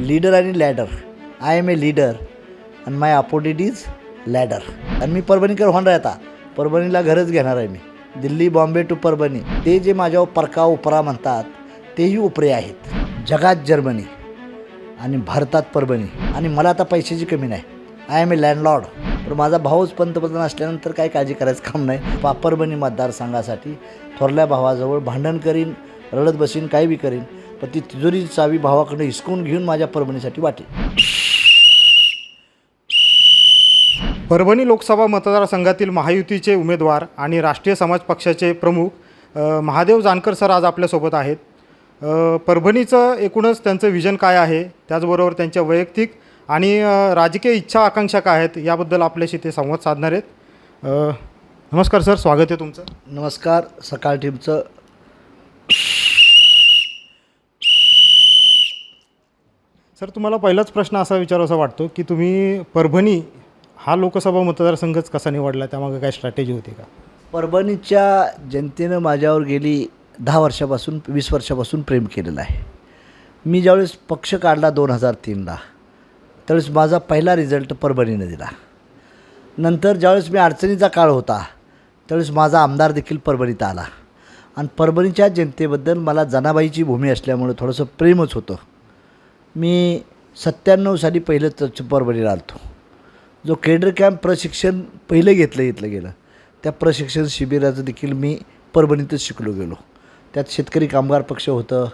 Leader आणि ladder I am a leader आणि my opposite is ladder आणि मी परभणीकर होणार आहे आता. परभणीला घरच घेणार आहे मी. दिल्ली बॉम्बे टू परभणी. ते जे माझ्यावर परका उपरा म्हणतात तेही उपरे आहेत. जगात जर्मनी आणि भारतात परभणी. आणि मला आता पैशाची कमी नाही. आय एम ए लँडलॉर्ड पण माझा भाऊच पंतप्रधान असल्यानंतर काही काळजी करायचं काम नाही. पा परभणी मतदारसंघासाठी थोरल्या भावाजवळ भांडण करीन रडत बसीन काही बी करीन. पण ती तिजोरी चावी भावाकडे हिसकून घेऊन माझ्या परभणीसाठी वाटेल परभणी लोकसभा मतदारसंघातील महायुतीचे उमेदवार आणि राष्ट्रीय समाज पक्षाचे प्रमुख महादेव जानकर सर आज आपल्यासोबत आहेत. परभणीचं एकूणच त्यांचं विजन काय आहे? त्याचबरोबर त्यांच्या वैयक्तिक आणि राजकीय इच्छा आकांक्षा काय आहेत? याबद्दल आपल्याशी ते संवाद साधणार आहेत. नमस्कार सर स्वागत आहे तुमचं. नमस्कार सकाळ टीमचं. सर तुम्हाला पहिलाच प्रश्न असा विचारावासा वाटतो की तुम्ही परभणी हा लोकसभा मतदारसंघच कसा निवडला? त्यामागे काय स्ट्रॅटेजी होती का? परभणीच्या जनतेनं माझ्यावर गेली दहा वर्षापासून वीस वर्षापासून प्रेम केलेलं आहे. मी ज्यावेळेस पक्ष काढला दोन हजार तीनला त्यावेळेस माझा पहिला रिझल्ट परभणीनं दिला. नंतर ज्यावेळेस मी अडचणीचा काळ होता त्यावेळेस माझा आमदार देखील परभणीत आला. आणि परभणीच्या जनतेबद्दल मला जनाबाईची भूमी असल्यामुळं थोडंसं प्रेमच होतं. मी सत्त्याण्णव साली पहिलं तर परभणीला आलतो जो केडर कॅम्प प्रशिक्षण पहिलं घेतलं घेतलं गेलं त्या प्रशिक्षण शिबिराचं देखील मी परभणीतच शिकलो गेलो. त्यात शेतकरी कामगार पक्ष होतं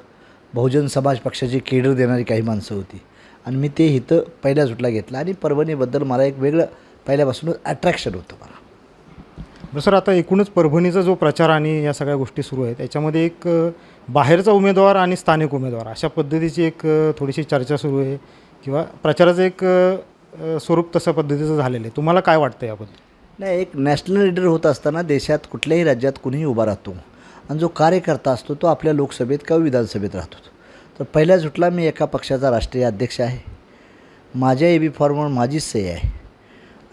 बहुजन समाज पक्षाची केडर देणारी काही माणसं होती. आणि मी ते इथं पहिल्या सुटला घेतलं आणि परभणीबद्दल मला एक वेगळं पहिल्यापासूनच अट्रॅक्शन होतं मला. सर आता एकूणच परभणीचा जो प्रचार आणि या सगळ्या गोष्टी सुरू आहेत त्याच्यामध्ये एक बाहेरचा उमेदवार आणि स्थानिक उमेदवार अशा पद्धतीची एक थोडीशी चर्चा सुरू आहे किंवा प्रचाराचं एक स्वरूप तसं पद्धतीचं झालेलं आहे. तुम्हाला काय वाटतं याबद्दल? नाही एक नॅशनल लीडर होत असताना देशात कुठल्याही राज्यात कुणीही उभा राहतो. आणि जो कार्यकर्ता असतो तो आपल्या लोकसभेत किंवा विधानसभेत राहतो. तर पहिल्या सुटला मी एका पक्षाचा राष्ट्रीय अध्यक्ष आहे. माझ्या ए बी फॉर्मवर माझीच सही आहे.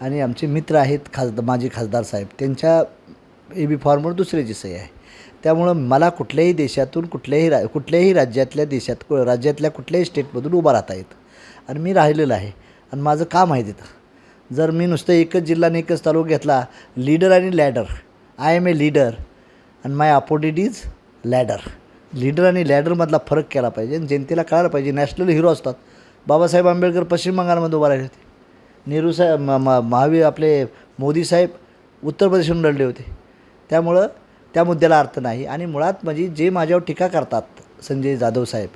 आणि आमचे मित्र आहेत खासदार माजी खासदार साहेब त्यांच्या ए बी फॉर्मवर दुसऱ्याची सही आहे. त्यामुळं मला कुठल्याही देशातून कुठल्याही रा कुठल्याही राज्यातल्या देशात राज्यातल्या कुठल्याही स्टेटमधून उभा राहता येतं. आणि मी राहिलेलं आहे. आणि माझं काम आहे तिथं. जर मी नुसतं एकच जिल्हा आणि एकच तालुका घेतला लीडर आणि ladder. I am a leader आणि my opposite is ladder leader आणि लॅडरमधला फरक केला पाहिजे आणि जनतेला कळायला पाहिजे. नॅशनल हिरो असतात. बाबासाहेब आंबेडकर पश्चिम बंगालमध्ये उभा राहिले होते. नेहरू साहेब म म महावीर आपले मोदी साहेब उत्तर प्रदेशहून लढले होते. त्यामुळं त्या मुद्द्याला अर्थ नाही. आणि मुळात म्हणजे जे माझ्यावर टीका करतात संजय जाधव साहेब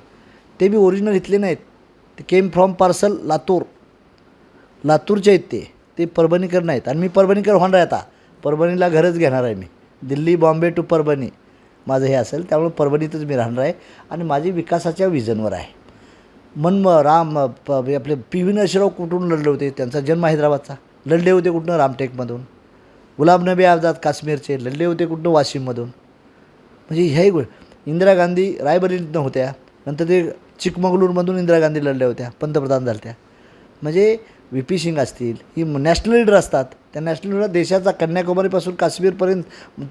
ते मी ओरिजिनल घेतले नाहीत. ते केम फ्रॉम पार्सल लातूर. लातूरचे आहेत ते ते परभणीकर नाहीत. आणि मी परभणीकर होणार आहे आता. परभणीला घरच घेणार आहे मी. दिल्ली बॉम्बे टू परभणी. माझं हे असेल त्यामुळे परभणीतच मी राहणार आहे. आणि माझी विकासाच्या विजनवर आहे. मन राम प आपले पी व्ही नरशिराव कुठून लढले होते? त्यांचा जन्म हैदराबादचा. लढले होते कुठून? रामटेकमधून. गुलाब नबी आझाद काश्मीरचे लढले होते कुठनं? वाशिममधून. म्हणजे ह्याही गो इंदिरा गांधी रायबरेलीतनं होत्या नंतर ते चिकमगलूरमधून इंदिरा गांधी लढल्या होत्या पंतप्रधान झाल्या म्हणजे व्ही पी सिंग असतील ही नॅशनल लीडर असतात त्या नॅशनल लीडर देशाचा कन्याकुमारीपासून काश्मीरपर्यंत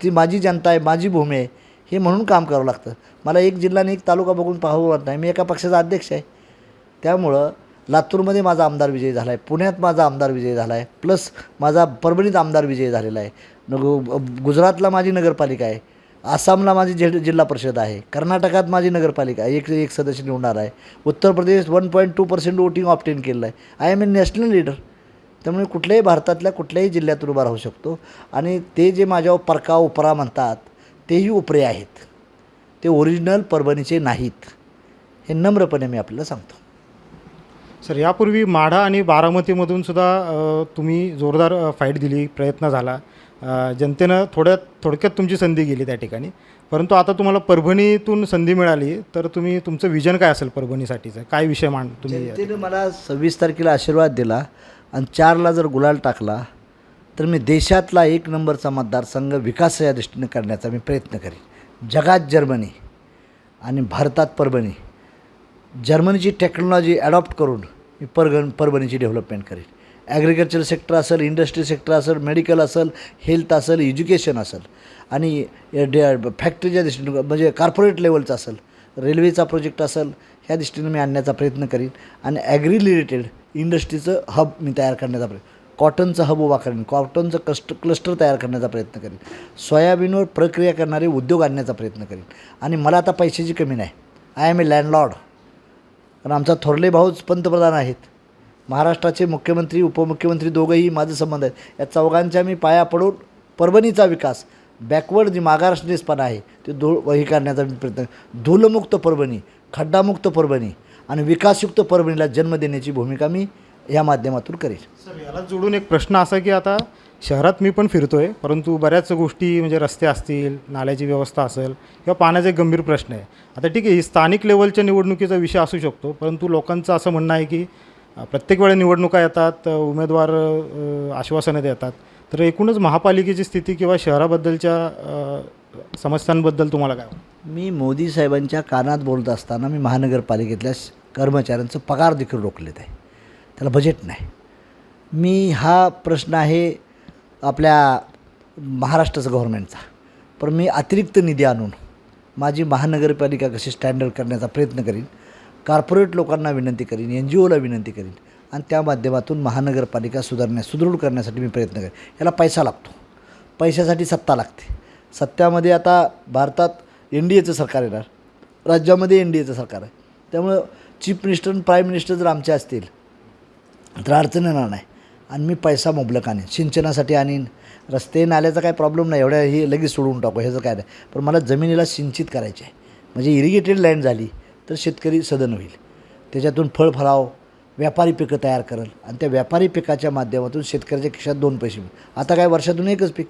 ती माझी जनता आहे माझी भूमी आहे हे म्हणून काम करावं लागतं. मला एक जिल्हा आणि एक तालुका बघून पाहावं वाटत नाही मी एका पक्षाचा अध्यक्ष आहे. त्यामुळं लातूरमध्ये माझा आमदार विजय झाला आहे पुण्यात माझा आमदार विजय झाला आहे प्लस माझा परभणीत आमदार विजय झालेला आहे. नगु गुजरातला माझी नगरपालिका आहे. आसामला माझी जि जिल्हा परिषद आहे. कर्नाटकात माझी नगरपालिका आहे. एक एक सदस्य निवडणार आहे. Uttar Pradesh one point two percent voting opted केलेलं आहे. I am a national leader. त्यामुळे कुठल्याही भारतातल्या कुठल्याही जिल्ह्यातून उभा राहू शकतो. आणि ते जे माझ्यावर परका उपरा म्हणतात तेही उपरे आहेत. ते ओरिजिनल परभणीचे नाहीत. हे नम्रपणे मी आपल्याला सांगतो. सर यापूर्वी माढा आणि बारामतीमधून सुद्धा तुम्ही जोरदार फाईट दिली प्रयत्न झाला. जनतेनं थोड्यात थोडक्यात तुमची संधी गेली त्या ठिकाणी. परंतु आता तुम्हाला परभणीतून संधी मिळाली तर तुम्ही तुमचं विजन काय असेल परभणीसाठीचं? काय विषय मांड तुम्ही जनतेने मला सव्वीस तारखेला आशीर्वाद दिला आणि चारला जर गुलाल टाकला तर मी देशातला एक नंबरचा मतदारसंघ विकास या दृष्टीने करण्याचा मी प्रयत्न करेन. जगात जर्मनी आणि भारतात परभणी. जर्मनीची टेक्नॉलॉजी ॲडॉप्ट करून मी परगण परभणीची डेव्हलपमेंट करेन ॲग्रिकल्चर सेक्टर असेल इंडस्ट्री सेक्टर असेल मेडिकल असेल हेल्थ असेल एज्युकेशन असेल. आणि फॅक्टरीच्या दृष्टीने म्हणजे कॉर्पोरेट लेवलचं असेल रेल्वेचा प्रोजेक्ट असेल ह्या दृष्टीनं मी आणण्याचा प्रयत्न करीन. आणि ॲग्री रिलेटेड इंडस्ट्रीचं हब मी तयार करण्याचा प्रयत्न कॉटनचं हब उभा करेन. कॉटनचं कस्ट क्लस्टर तयार करण्याचा प्रयत्न करेन. सोयाबीनवर प्रक्रिया करणारे उद्योग आणण्याचा प्रयत्न करेन. आणि मला आता पैशाची कमी नाही. आय एम ए लँडलॉर्ड कारण आमचा थोरले भाऊच पंतप्रधान आहेत. महाराष्ट्राचे मुख्यमंत्री उपमुख्यमंत्री दोघंही माझं संबंध आहेत. या चौघांच्या मी पाया पडून परभणीचा विकास बॅकवर्ड जी मागासलेसपणा आहे ते धूळ हे करण्याचा मी प्रयत्न धूलमुक्त परभणी खड्डामुक्त परभणी आणि विकासयुक्त परभणीला जन्म देण्याची भूमिका मी या माध्यमातून करेन. सर याला जोडून एक प्रश्न असा की आता शहरात मी पण फिरतो आहे परंतु बऱ्याच गोष्टी म्हणजे रस्ते असतील नाल्याची व्यवस्था असेल किंवा पाण्याचा एक गंभीर प्रश्न आहे. आता ठीक आहे ही स्थानिक लेवलच्या निवडणुकीचा विषय असू शकतो परंतु लोकांचं असं म्हणणं आहे की प्रत्येक वेळा निवडणुका येतात उमेदवार आश्वासनं देतात. तर एकूणच महापालिकेची स्थिती किंवा शहराबद्दलच्या समस्यांबद्दल तुम्हाला काय मी मोदी साहेबांच्या कानात बोलत असताना मी महानगरपालिकेतल्या कर्मचाऱ्यांचं पगार देखील रोखलेत आहे. त्याला बजेट नाही. मी हा प्रश्न आहे आपल्या महाराष्ट्राचं गव्हर्नमेंटचा पण मी अतिरिक्त निधी आणून माझी महानगरपालिका कशी स्टँडर्ड करण्याचा प्रयत्न करीन कॉर्पोरेट लोकांना विनंती करीन एन जी ओला विनंती करीन आणि त्या माध्यमातून महानगरपालिका सुधारण्यास सुदृढ करण्यासाठी मी प्रयत्न करेन. याला पैसा लागतो. पैशासाठी सत्ता लागते. सत्यामध्ये आता भारतात एन डी एचं सरकार येणार. राज्यामध्ये एन डी एचं सरकार आहे. त्यामुळं चीफ मिनिस्टर आणि प्राईम मिनिस्टर जर आमचे असतील तर अडचण येणार नाही. आणि मी पैसा मुबलक आणीन. सिंचनासाठी आणीन. रस्ते नाल्याचा काय प्रॉब्लेम नाही. एवढ्या हे लगेच सोडून टाकू. ह्याचं काय नाही. पण मला जमिनीला सिंचित करायचे आहे. म्हणजे इरिगेटेड लँड झाली तर शेतकरी सदन होईल. त्याच्यातून फळ फळाव व्यापारी पिकं तयार करेल. आणि त्या व्यापारी पिकाच्या माध्यमातून शेतकऱ्याच्या खिशात दोन पैसे मिळतील आता काय वर्षातून एकच पीक.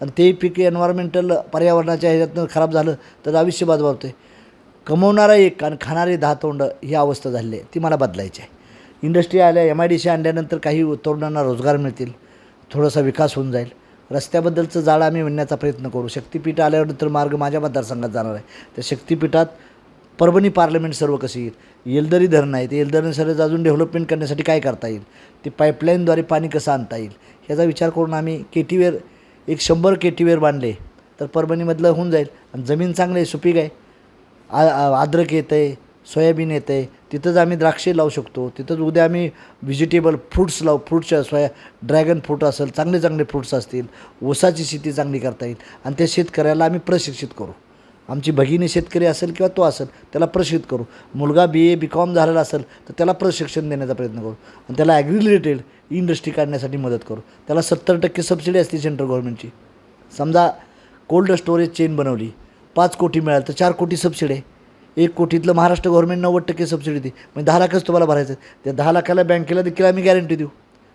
आणि ते पीक एन्व्हायरमेंटल पर्यावरणाच्या ह्याच्यातनं खराब झालं तर आयुष्य बाजबावते कमवणारा एक आणि खाणारे दहा तोंड ही अवस्था झाली आहे. ती मला बदलायची आहे. इंडस्ट्री आल्या एम आय डी सी आणल्यानंतर काही तरुणांना रोजगार मिळतील थोडासा विकास होऊन जाईल. रस्त्याबद्दलचं जाळं आम्ही विणण्याचा प्रयत्न करू. शक्तीपीठ आल्यानंतर मार्ग माझ्या मतदारसंघात जाणार आहे. त्या शक्तीपीठात परभणी पार्लमेंट सर्व कशी येईल? येलदरी धरण आहे ते येलदरी सर्व अजून डेव्हलपमेंट करण्यासाठी काय करता येईल? ते पाईपलाईनद्वारे पाणी कसं आणता येईल? ह्याचा विचार करून आम्ही के टी केटीवेर एक शंभर के टी केटीवेर बांधले तर परभणीमधलं होऊन जाईल. आणि जमीन चांगली आहे सुपीक आहे. आ आ- अद्रक येतं आहे सोयाबीन येतं आहे तिथंच आम्ही द्राक्षे लावू शकतो. तिथंच उद्या आम्ही व्हेजिटेबल फ्रूट्स लावू फ्रूटच्या सोया ड्रॅगन फ्रूट असेल चांगले चांगले फ्रूट्स असतील ऊसाची शेती चांगली करता येईल. आणि त्या शेतकऱ्याला आम्ही प्रशिक्षित करू. आमची भगिनी शेतकरी असेल किंवा तो असेल त्याला प्रशिक्षित करू. मुलगा बी ए बी कॉम झालेला असेल तर त्याला प्रशिक्षण देण्याचा प्रयत्न करू. आणि त्याला ॲग्री रिलेटेड इंडस्ट्री काढण्यासाठी मदत करू. त्याला सत्तर टक्के सबसिडी असते सेंट्रल गव्हर्नमेंटची समजा कोल्ड स्टोरेज चेन बनवली पाच कोटी मिळाल तर चार कोटी सबसिडी आहे. एक कोटीतलं महाराष्ट्र गव्हर्नमेंट नव्वद टक्के सबसिडी देते. म्हणजे दहा लाखच तुम्हाला भरायचं आहे. त्या दहा लाखाला बँकेला देखील आम्ही गॅरंटी देऊ?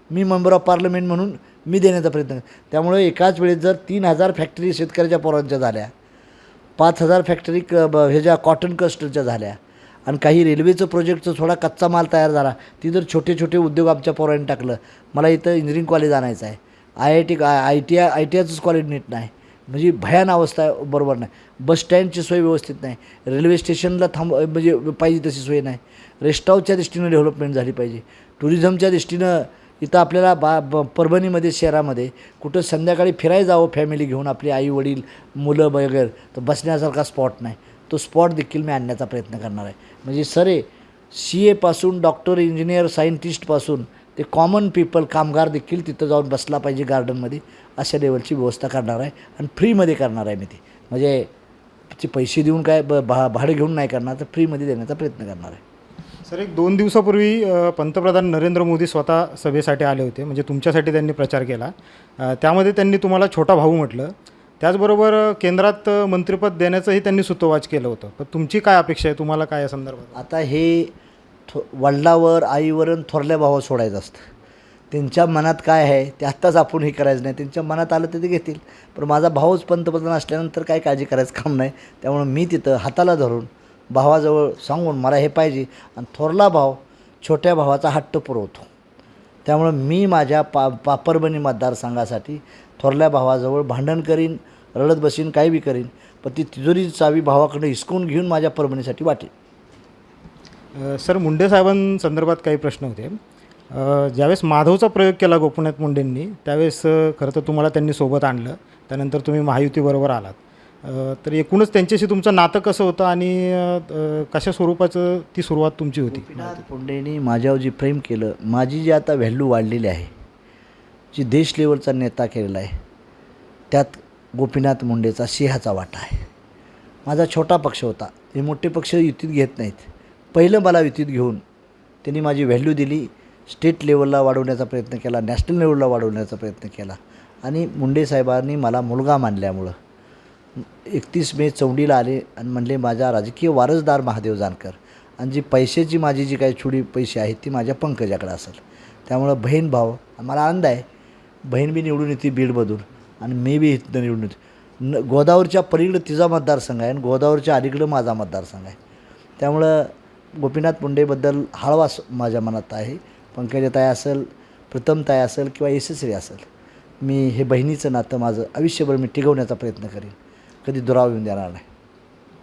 मी मेंबर ऑफ पार्लमेंट म्हणून मी देण्याचा प्रयत्न त्यामुळे एकाच वेळेस जर तीन हजार फॅक्टरी शेतकऱ्याच्या पोरांच्या झाल्या पाच हजार फॅक्टरी क ब ह्याच्या कॉटन कस्टरच्या झाल्या आणि काही रेल्वेचं प्रोजेक्टचं थोडा कच्चा माल तयार झाला ती जर छोटे छोटे उद्योग आमच्या पोरांनी टाकलं मला इथं इंजिनिअरिंग कॉलेज आणायचं आहे. I I T I T I I T आयचंच college नीट नाही. म्हणजे भयान अवस्था आहे, बरोबर नाही. बस स्टँडची सोय व्यवस्थित नाही. रेल्वे स्टेशनला थांब म्हणजे पाहिजे तशी सोय नाही. रेस्टॉवच्या दृष्टीनं डेव्हलपमेंट झाली पाहिजे. टुरिझमच्या दृष्टीनं इथं आपल्याला बा ब परभणीमध्ये शहरामध्ये कुठं संध्याकाळी फिरायला जावं फॅमिली घेऊन आपली आई वडील मुलं वगैरे तर बसण्यासारखा स्पॉट नाही. तो स्पॉट देखील मी आणण्याचा प्रयत्न करणार आहे. म्हणजे सरे सी एपासून डॉक्टर इंजिनियर सायंटिस्टपासून ते कॉमन पीपल कामगार देखील तिथं जाऊन बसला पाहिजे गार्डनमध्ये अशा लेवलची व्यवस्था करणार आहे आणि फ्रीमध्ये करणार आहे मी ती. म्हणजे ते पैसे देऊन काय ब भा भाडं घेऊन नाही करणार तर फ्रीमध्ये देण्याचा प्रयत्न करणार आहे. सर एक दोन दिवसापूर्वी पंतप्रधान नरेंद्र मोदी स्वतः सभेसाठी आले होते. म्हणजे तुमच्यासाठी त्यांनी प्रचार केला. त्यामध्ये त्यांनी तुम्हाला छोटा भाऊ म्हटलं. त्याचबरोबर केंद्रात मंत्रिपद देण्याचंही त्यांनी सुतोवाच केलं होतं. पण तुमची काय अपेक्षा आहे? तुम्हाला काय या संदर्भात? आता हे थो वडिलावर आईवर आणि थोरल्या भावावर सोडायचं असतं. त्यांच्या मनात काय आहे ते आत्ताच आपण हे करायचं नाही. त्यांच्या मनात आलं तर ते घेतील. पण माझा भाऊच पंतप्रधान असल्यानंतर काय काळजी करायचं काम नाही. त्यामुळं मी तिथं हाताला धरून भावाजवळ सांगून मला हे पाहिजे. आणि थोरला भाव छोट्या भावाचा हट्ट पुरवतो. त्यामुळं मी माझ्या पा पापरबणी मतदारसंघासाठी थोरल्या भावाजवळ भांडण करीन रडत बसीन काही बी करीन. पण ती तिजोरी चावी भावाकडे हिसकून घेऊन माझ्या परभणीसाठी वाटेल. सर मुंडे साहेबांसंदर्भात काही प्रश्न होते. ज्यावेळेस माधवचा प्रयोग केला गोपीनाथ मुंडेंनी त्यावेळेस खरं तर तुम्हाला त्यांनी सोबत आणलं. त्यानंतर तुम्ही महायुतीबरोबर आलात. तर एकूणच त्यांच्याशी तुमचं नातं कसं होतं आणि कशा स्वरूपाचं ती सुरुवात तुमची होती? मुंडेंनी माझ्यावर जी प्रेम केलं माझी जी आता व्हॅल्यू वाढलेली आहे जी देश लेवलचा नेता केलेला आहे त्यात गोपीनाथ मुंडेचा सिंहाचा वाटा आहे. माझा छोटा पक्ष होता. हे मोठे पक्ष युतीत घेत नाहीत. पहिलं मला युतीत घेऊन त्यांनी माझी व्हॅल्यू दिली. स्टेट लेवलला वाढवण्याचा प्रयत्न केला नॅशनल लेवलला वाढवण्याचा प्रयत्न केला. आणि मुंडे साहेबांनी मला मुलगा मानल्यामुळं एकतीस मे चौंडीला आले आणि म्हणले माझा राजकीय वारसदार महादेव जानकर आणि जी पैशाची माझी जी काही छोडी पैसे आहेत ती माझ्या पंकजाकडे असेल. त्यामुळं बहीण भाव मला आनंद आहे. बहीण बी निवडून येते बीडमधून आणि मी बी इथनं निवडून येते. न गोदावरच्या पलीकडं तिचा मतदारसंघ आहे आणि गोदावरच्या अलीकडं माझा मतदारसंघ आहे. त्यामुळं गोपीनाथ मुंडेबद्दल हळवास माझ्या मनात आहे. पंकजाताई असेल प्रथमताई असेल किंवा यशस्वी असेल मी हे बहिणीचं नातं माझं आयुष्यभर मी टिकवण्याचा प्रयत्न करेन. कधी दुराव येऊन देणार नाही.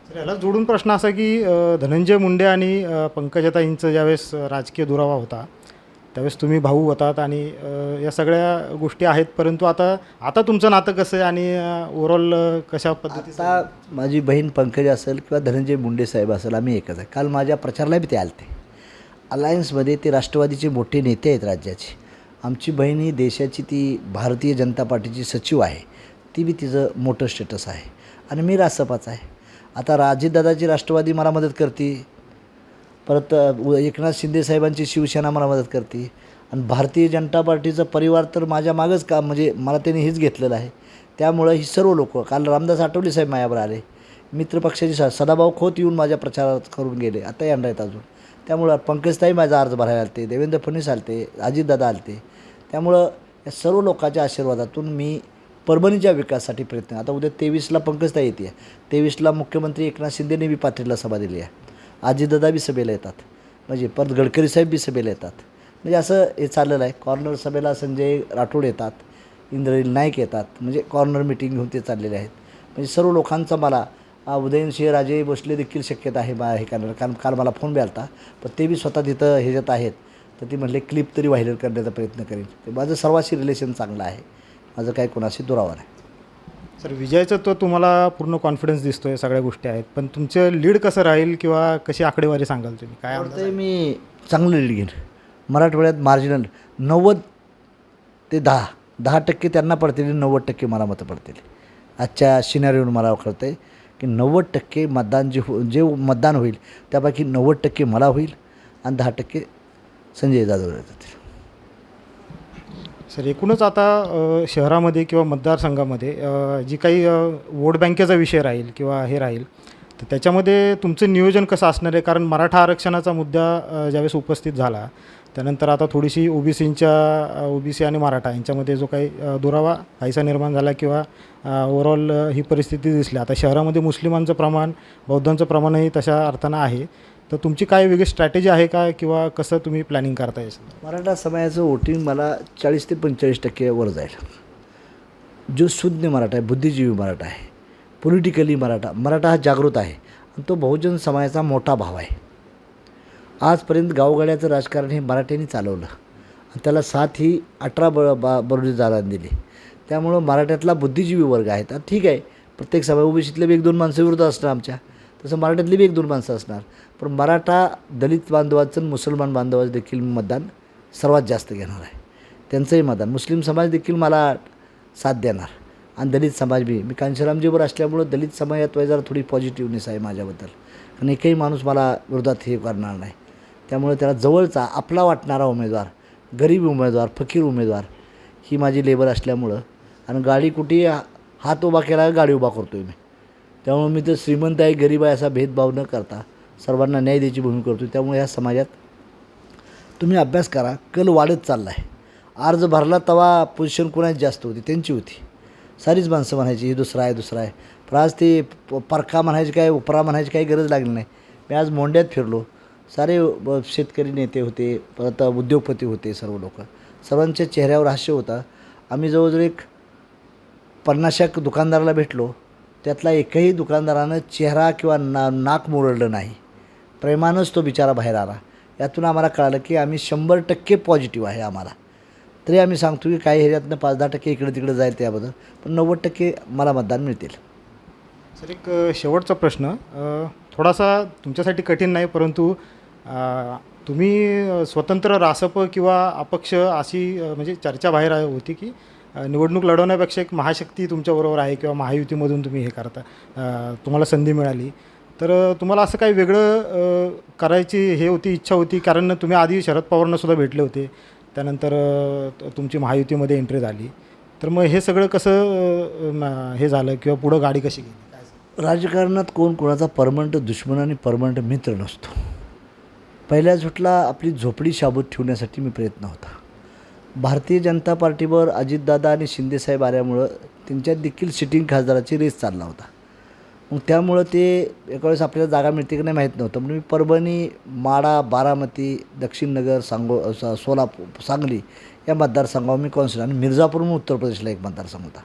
तर याला जोडून प्रश्न असा की धनंजय मुंडे आणि पंकजाताईंचं ज्यावेळेस राजकीय दुरावा होता त्यावेळेस तुम्ही भाऊ होतात आणि या सगळ्या गोष्टी आहेत परंतु आता आता तुमचं नातं कसं आहे आणि ओव्हरऑल कशा पद्धतीचं आता माझी बहीण पंकज असेल किंवा धनंजय मुंडे साहेब असेल आम्ही एकच आहे. काल माझ्या प्रचारला बी ते आलते. अलायन्समध्ये ते राष्ट्रवादीचे मोठे नेते आहेत राज्याचे. आमची बहीण ही देशाची ती भारतीय जनता पार्टीची सचिव आहे. ती बी तिचं मोठं स्टेटस आहे. आणि मी राजसपाचा आहे. आता राजीदादाची राष्ट्रवादी मला मदत करते. परत एकनाथ शिंदे साहेबांची शिवसेना मला मदत करते. आणि भारतीय जनता पार्टीचा परिवार तर माझ्या मागंच का म्हणजे मला त्यांनी हेच घेतलेलं आहे. त्यामुळं ही सर्व लोक काल रामदास आठवले साहेब माझ्यावर आले. मित्रपक्षाचे स सदाभाऊ खोत येऊन माझ्या प्रचारात करून गेले. आता येणार आहेत अजून. त्यामुळं पंकजताई माझा अर्ज भरायला आलते देवेंद्र फडणवीस आलते अजितदादा आलते. त्यामुळं या सर्व लोकांच्या आशीर्वादातून मी परभणीच्या विकासासाठी प्रयत्न आता उद्या तेवीसला पंकजताई येते. तेवीसला मुख्यमंत्री एकनाथ शिंदेने बी पाथरीला सभा दिली आहे. अजितदादा बी सभेला येतात. म्हणजे परत गडकरी साहेब बी सभेला येतात. म्हणजे असं हे चाललेलं आहे. कॉर्नर सभेला संजय राठोड येतात. इंद्रनील नाईक येतात. म्हणजे कॉर्नर मिटिंग घेऊन ते चाललेले आहेत. म्हणजे सर्व लोकांचा मला उदयनसिंह राजे बसले देखील शक्यता आहे बा हे करणार कारण काल मला फोन बी आलता पण ते बी स्वतः तिथं ह्याच्यात आहेत. तर ती म्हटले क्लिप तरी व्हायरल करण्याचा प्रयत्न करेन. ते माझं सर्वाशी रिलेशन चांगलं आहे. माझं काही कोणाशी दुरावा नाही. सर विजयाचं तो तुम्हाला पूर्ण कॉन्फिडन्स दिसतो आहे सगळ्या गोष्टी आहेत. पण तुमचं लीड कसं राहील किंवा कशी आकडेवारी सांगाल तुम्ही? काय वाटतंय मी चांगलं लीड घेईन. मराठवाड्यात मार्जिनल नव्वद ते दहा. दहा टक्के त्यांना पडतील नव्वद टक्के मला मतं पडतील. आजच्या सिनारीवर मला कळतं आहे की नव्वद टक्के मतदान जे हो जे मतदान होईल त्यापैकी नव्वद टक्के मला होईल आणि दहा टक्के संजय जाधव जातील सर एकूणच आता शहरामध्ये किंवा मतदारसंघामध्ये जी काही वोट बँकेचा विषय राहील किंवा हे राहील तर त्याच्यामध्ये तुमचं नियोजन कसं असणार आहे? कारण मराठा आरक्षणाचा मुद्दा ज्यावेळेस उपस्थित झाला त्यानंतर आता थोडीशी ओबीसींच्या ओबीसी आणि मराठा यांच्यामध्ये जो काही दुरावा काहीसा निर्माण झाला किंवा ओव्हरऑल ही परिस्थिती दिसली. आता शहरामध्ये मुस्लिमांचं प्रमाण बौद्धांचं प्रमाणही तशा अर्थानं आहे. तर तुमची काय वेगळी स्ट्रॅटेजी आहे का किंवा कसं तुम्ही प्लॅनिंग करताय? मराठा समाजाचं वोटिंग मला चाळीस ते पंचेचाळीस टक्के वर जाईल. जो शुद्ध मराठा आहे बुद्धिजीवी मराठा आहे पॉलिटिकली मराठा मराठा हा जागृत आहे आणि तो बहुजन समाजाचा मोठा भाव आहे. आजपर्यंत गावगाड्याचं राजकारण हे मराठ्यांनी चालवलं. आणि त्याला साथ ही अठरा ब बा बरोडी दिली. त्यामुळं मराठ्यातला बुद्धिजीवी वर्ग आहे. तर ठीक आहे. प्रत्येक सभा ओबीसीतले बी एक दोन माणसं विरोध असणार आमच्या. तसं मराठ्यातली बी एक दोन माणसं असणार. पण मराठा दलित बांधवाचं आणि मुसलमान बांधवाचं देखील मतदान सर्वात जास्त घेणार आहे. त्यांचंही मतदान. मुस्लिम समाज देखील मला साथ देणार. आणि दलित समाज बी. मी कांशीरामजीवर असल्यामुळं दलित समाजात जरा थोडी पॉझिटिव्हनेस आहे माझ्याबद्दल. आणि एकही माणूस मला विरोधात हे करणार नाही. त्यामुळे त्याला जवळचा आपला वाटणारा उमेदवार गरीब उमेदवार फकीर उमेदवार ही माझी लेबर असल्यामुळं आणि गाडी कुठे हात उभा केला गाडी उभा करतो आहे मी. त्यामुळे मी तर श्रीमंत आहे गरीब आहे असा भेदभाव न करता सर्वांना न्याय द्यायची भूमिका करतो त्यामुळे ह्या समाजात तुम्ही अभ्यास करा कल वाढत चालला आहे अर्ज भरला तेव्हा पोझिशन कोणाची जास्त होती? त्यांची होती. सारीच माणसं म्हणायची हे दुसरा आहे दुसरा आहे. पण आज ते प- परका म्हणायची काय उपरा म्हणायची काही गरज लागली नाही. मी आज मोंड्यात फिरलो सारे ब- शेतकरी नेते होते परत उद्योगपती होते सर्व लोक. सर्वांच्या चेहऱ्यावर हास्य होता. आम्ही जवळजवळ एक पन्नाशाक दुकानदाराला भेटलो. त्यातला एकही दुकानदारानं चेहरा किंवा ना नाक मुरडलं नाही. प्रेमानंच तो बिचारा बाहेर आला. यातून आम्हाला कळालं की आम्ही शंभर टक्के पॉझिटिव्ह आहे आम्हाला. तरी आम्ही सांगतो की काही ह्याच्यातनं पाच दहा टक्के इकडे तिकडे जाईल त्याबद्दल पण नव्वद टक्के मला मतदान मिळतील. सर एक शेवटचा प्रश्न. थोडासा तुमच्यासाठी कठीण नाही परंतु तुम्ही स्वतंत्र रासप किंवा अपक्ष अशी म्हणजे चर्चा बाहेर होती की निवडणूक लढवण्यापेक्षा एक महाशक्ती तुमच्याबरोबर आहे किंवा महायुतीमधून तुम्ही हे करता तुम्हाला संधी मिळाली. तर तुम्हाला असं काही वेगळं करायची हे होती इच्छा होती? कारण तुम्ही आधी शरद पवारांना सुद्धा भेटले होते. त्यानंतर तुमची महायुतीमध्ये एंट्री झाली. तर मग हे सगळं कसं हे झालं किंवा पुढं गाडी कशी गेली? राजकारणात कोण कोणाचा परमनंट दुश्मन आणि परमनंट मित्र नसतो. पहिल्या झुटला आपली झोपडी शाबूत ठेवण्यासाठी मी प्रयत्न होता. भारतीय जनता पार्टीवर अजितदादा आणि शिंदेसाहेब आल्यामुळं त्यांच्यात देखील सिटिंग खासदाराची रेस चालला होता. मग त्यामुळं ते एका वेळेस आपल्याला जागा मिळते की नाही माहीत नव्हतं. म्हणून मी परभणी माडा बारामती दक्षिण नगर सांगो सोलापूर सांगली या मतदारसंघावर मी कॉन्सिल आणि मिर्झापूर म्हणून उत्तर प्रदेशला एक मतदारसंघ होता.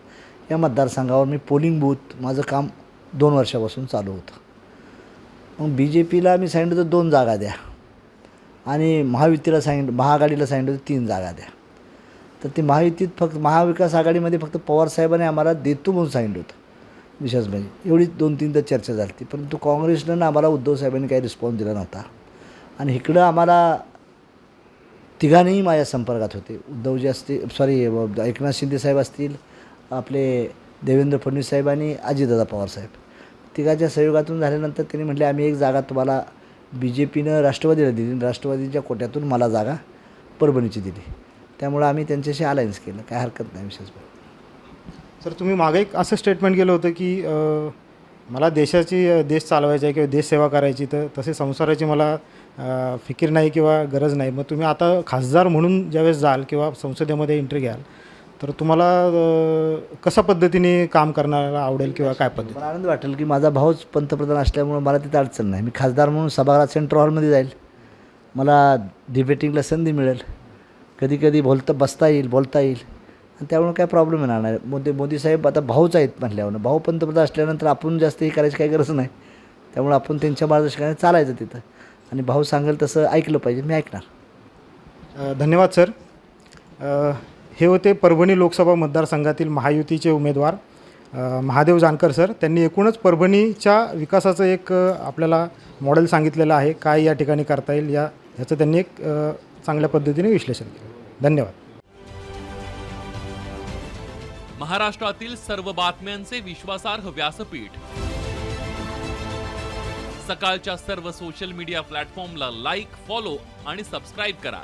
या मतदारसंघावर मी पोलिंग बूथ माझं काम दोन वर्षापासून चालू होतं. मग बी जे पीला मी सांगितलं होतं दोन जागा द्या. आणि महायुतीला सांगितलं महाआघाडीला सांगितलं होतं तीन जागा द्या. तर ते महायुतीत फक्त महाविकास आघाडीमध्ये फक्त पवारसाहेबांनी आम्हाला देतो म्हणून सांगितलं होतं विशेष म्हणजे एवढीच दोन तीनदा चर्चा झाली होती. परंतु काँग्रेसनं ना आम्हाला उद्धव साहेबांनी काही रिस्पॉन्स दिला नव्हता. आणि इकडं आम्हाला तिघांनीही माझ्या संपर्कात होते. उद्धवजी असतील सॉरी एकनाथ शिंदे साहेब असतील आपले देवेंद्र फडणवीस साहेब आणि अजितदादा पवार साहेब. तिघाच्या सहयोगातून झाल्यानंतर त्यांनी म्हटले आम्ही एक जागा तुम्हाला बी जे पीनं राष्ट्रवादीला दिली आणि राष्ट्रवादीच्या कोट्यातून मला जागा परभणीची दिली. त्यामुळं आम्ही त्यांच्याशी अलायन्स केलं. काय हरकत नाही विशेष सर तुम्ही मागे एक असं स्टेटमेंट केलं होतं की मला देशाची देश चालवायचा आहे किंवा देशसेवा करायची तर तसे संसाराची मला फिकीर नाही किंवा गरज नाही. मग तुम्ही आता खासदार म्हणून ज्यावेळेस जाल किंवा संसदेमध्ये एंट्री घ्याल तर तुम्हाला अ, कशा पद्धतीने काम करण्याला आवडेल किंवा काय पद्धती? मला आनंद वाटेल की माझा भाऊच पंतप्रधान असल्यामुळं मला तिथे अडचण नाही. मी खासदार म्हणून सभागृहात सेंट्रल हॉलमध्ये जाईल. मला डिबेटिंगला संधी मिळेल. कधी कधी बोलता बसता येईल बोलता येईल. आणि त्यामुळे काय प्रॉब्लेम येणार नाही. मोदी मोदी साहेब आता भाऊच आहेत म्हटल्यावर भाऊ पंतप्रधान असल्यानंतर आपण जास्त हे करायची काही गरज नाही. त्यामुळे आपण त्यांच्या मार्गदर्शकाने चालायचं तिथं. आणि भाऊ सांगेल तसं ऐकलं पाहिजे. मी ऐकणार. अ, धन्यवाद सर. अ, हे होते परभणी लोकसभा मतदारसंघातील महायुतीचे उमेदवार महादेव जानकर सर. त्यांनी एकूणच परभणीच्या विकासाचं एक आपल्याला मॉडेल सांगितलेलं आहे. काय या ठिकाणी करता येईल या ह्याचं त्यांनी एक चांगल्या पद्धतीने विश्लेषण केलं. धन्यवाद. महाराष्ट्रातील सर्व बातम्यांचे विश्वासार्ह व्यासपीठ. सकाळच्या सर्व सोशल मीडिया प्लॅटफॉर्मला लाईक फॉलो आणि सबस्क्राईब करा.